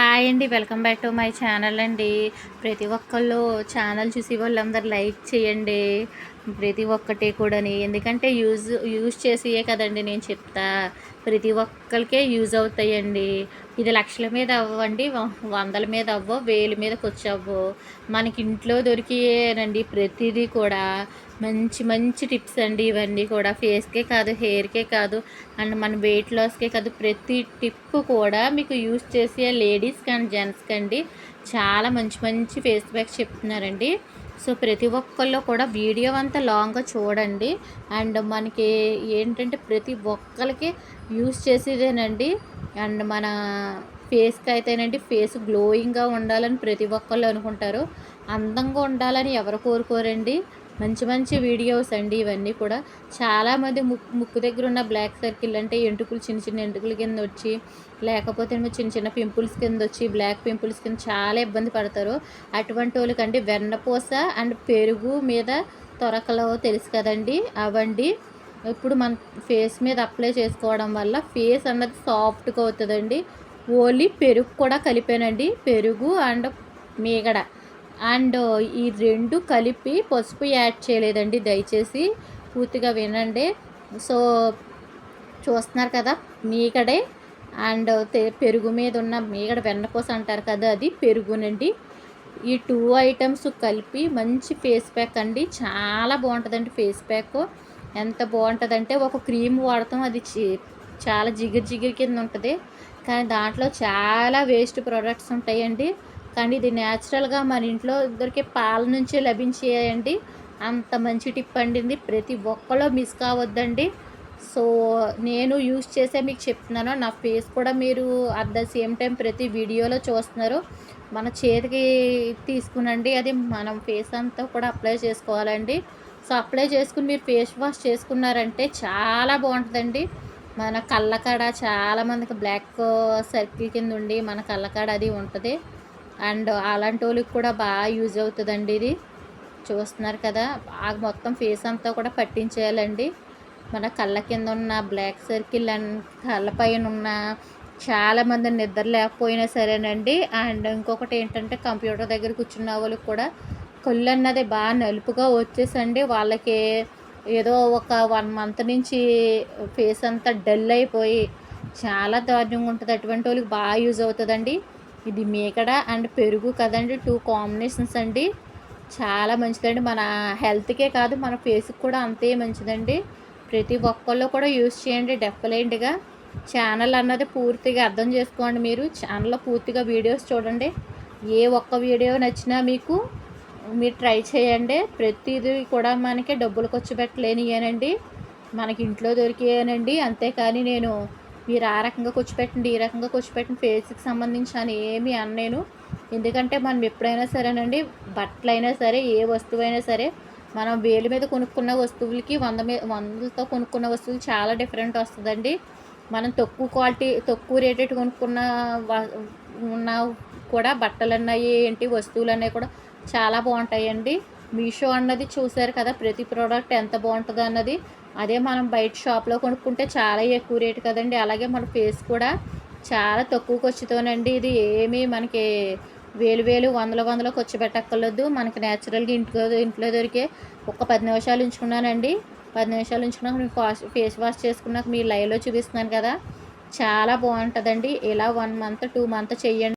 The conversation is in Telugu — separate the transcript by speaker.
Speaker 1: ค่ะ హాయ్ అండి welcome back to my channel అండి. ప్రతి ఒక్కళ్ళు ఛానల్ చూసి వాళ్ళందరూ లైక్ చేయండి. ప్రతి ఒక్కటి కూడాని. ఎందుకంటే యూజ్ యూజ్ చేసియే కదండి నేను చెప్తా. ప్రతి ఒక్కరికే యూజ్ అవుతాయండి. ఇది లక్షల మీద అవ్వండి వందల మీద అవ్వో వేల మీదకి వచ్చావో మనకి ఇంట్లో దొరికేనండి ప్రతిదీ కూడా. మంచి మంచి టిప్స్ అండి ఇవన్నీ కూడా. ఫేస్కే కాదు హెయిర్కే కాదు అండ్ మన వెయిట్ లాస్కే కాదు. ప్రతి టిప్ కూడా మీకు యూజ్ చేసే లేడీస్కి అండ్ జెంట్స్కి అండి చాలా మంచి మంచి ఫేస్ ప్యాక్స్ చెప్తున్నారండి. సో ప్రతి ఒక్కళ్ళు కూడా వీడియో అంతా లాంగ్గా చూడండి. అండ్ మనకి ఏంటంటే ప్రతి ఒక్కరికి యూస్ చేసేదేనండి. అండ్ మన ఫేస్కి అయితేనండి ఫేస్ గ్లోయింగ్గా ఉండాలని ప్రతి ఒక్కళ్ళు అనుకుంటారు. అందంగా ఉండాలని ఎవరు కోరుకోరండి. మంచి మంచి వీడియోస్ అండి ఇవన్నీ కూడా. చాలామంది ముక్కు ముక్కు దగ్గర ఉన్న బ్లాక్ సర్కిల్ అంటే ఎంటుకులు చిన్న చిన్న ఎంటుకుల కింద వచ్చి లేకపోతే చిన్న చిన్న పింపుల్స్ కింద వచ్చి బ్లాక్ పింపుల్స్ కింద చాలా ఇబ్బంది పడతారు. అటువంటి వాళ్ళకంటే వెన్నపూస అండ్ పెరుగు మీద తొరకలో తెలుసు కదండి. అవండి. ఇప్పుడు మన ఫేస్ మీద అప్లై చేసుకోవడం వల్ల ఫేస్ అన్నది సాఫ్ట్గా అవుతుందండి. ఓన్లీ పెరుగు కూడా కలిపానండి. పెరుగు అండ్ మీగడ. అండ్ ఈ రెండు కలిపి పసుపు యాడ్ చేయలేదండి దయచేసి పూర్తిగా వినండి. సో చూస్తున్నారు కదా మీగడే అండ్ పెరుగు మీద ఉన్న మీగడ వెన్నపూస అంటారు కదా అది పెరుగునండి. ఈ టూ ఐటమ్స్ కలిపి మంచి ఫేస్ ప్యాక్ అండి చాలా బాగుంటుందండి ఫేస్ ప్యాక్. ఎంత బాగుంటుందంటే ఒక క్రీమ్ వాడతాం అది చాలా జిగిరి జిగిరి కింద ఉంటుంది. కానీ దాంట్లో చాలా వేస్ట్ ప్రోడక్ట్స్ ఉంటాయండి. కానీ ఇది న్యాచురల్గా మన ఇంట్లో దొరికే పాల నుంచి లభించేయండి. అంత మంచి టిప్ అండింది. ప్రతి ఒక్కలో మిస్ కావద్దండి. సో నేను యూస్ చేసే మీకు చెప్తున్నాను. నా ఫేస్ కూడా మీరు అట్ ద సేమ్ టైం ప్రతి వీడియోలో చూస్తున్నారు. మన చేతికి తీసుకునండి. అది మనం ఫేస్ అంతా కూడా అప్లై చేసుకోవాలండి. సో అప్లై చేసుకుని మీరు ఫేస్ వాష్ చేసుకున్నారంటే చాలా బాగుంటుందండి. మన కళ్ళకాడ చాలామందికి బ్లాక్ సర్కిల్ కింద ఉండి మన కళ్ళకాడ అది ఉంటుంది. అండ్ అలాంటి వాళ్ళకి కూడా బాగా యూజ్ అవుతుందండి ఇది. చూస్తున్నారు కదా బాగా మొత్తం ఫేస్ అంతా కూడా పట్టించేయాలండి. మన కళ్ళ కింద ఉన్న బ్లాక్ సర్కిల్ అండ్ కళ్ళపైన ఉన్న చాలామంది నిద్ర లేకపోయినా సరేనండి. అండ్ ఇంకొకటి ఏంటంటే కంప్యూటర్ దగ్గర కూర్చున్న వాళ్ళకి కూడా కళ్ళు అన్నది బాగా నలుపుగా వచ్చేసండి. వాళ్ళకి ఏదో ఒక వన్ మంత్ నుంచి ఫేస్ అంతా డల్ అయిపోయి చాలా దారుణంగా ఉంటుంది. అటువంటి వాళ్ళకి బాగా యూజ్ అవుతుందండి. ఇది మేకడ అండ్ పెరుగు కదండి టూ కాంబినేషన్స్ అండి. చాలా మంచిదండి. మన హెల్త్కే కాదు మన ఫేస్కి కూడా అంతే మంచిదండి. ప్రతి ఒక్కళ్ళు కూడా యూస్ చేయండి డెఫినెట్గా ఛానల్ అన్నది పూర్తిగా అర్థం చేసుకోండి మీరు. ఛానల్లో పూర్తిగా వీడియోస్ చూడండి. ఏ ఒక్క వీడియో నచ్చినా మీకు మీరు ట్రై చేయండి. ప్రతిదీ కూడా మనకి డబ్బులు ఖర్చు పెట్టలేనియేనండి. మనకి ఇంట్లో దొరికేయనండి. అంతేకాని నేను మీరు ఆ రకంగా కూర్చోపెట్టండి ఈ రకంగా కూర్చోపెట్టండి ఫేస్కి సంబంధించి అని ఏమి అన్నేను ఎందుకంటే మనం ఎప్పుడైనా సరేనండి బట్టలైనా సరే ఏ వస్తువైనా సరే మనం వేలు మీద కొనుక్కున్న వస్తువులకి వంద మీద వందలతో కొనుక్కున్న వస్తువులు చాలా డిఫరెంట్ వస్తుందండి. మనం తక్కువ క్వాలిటీ తక్కువ రేటెడ్ కొనుక్కున్న ఉన్న కూడా బట్టలు అన్నాయి ఏంటి వస్తువులు అన్నాయి కూడా చాలా బాగుంటాయండి. మీషో అన్నది చూసారు కదా ప్రతి ప్రోడక్ట్ ఎంత బాగుంటుందో అన్నది. అదే మనం బయట షాప్లో కొనుక్కుంటే చాలా ఎక్కువ రేటు కదండి. అలాగే మన ఫేస్ కూడా చాలా తక్కువ ఖర్చుతోనండి ఇది ఏమీ మనకి వేలు వేలు వందల వందల ఖర్చు పెట్టక్కర్లేదు. మనకి న్యాచురల్గా ఇంట్లో ఇంట్లో దొరికే ఒక పది నిమిషాలు ఉంచుకున్నానండి. పది నిమిషాలు ఉంచుకున్నాక నేను ఫాస్ట్ ఫేస్ వాష్ చేసుకున్నాక మీ లైవ్లో చూపిస్తున్నాను కదా. చాలా బాగుంటుందండి. ఇలా వన్ మంత్ టూ మంత్ చెయ్యండి.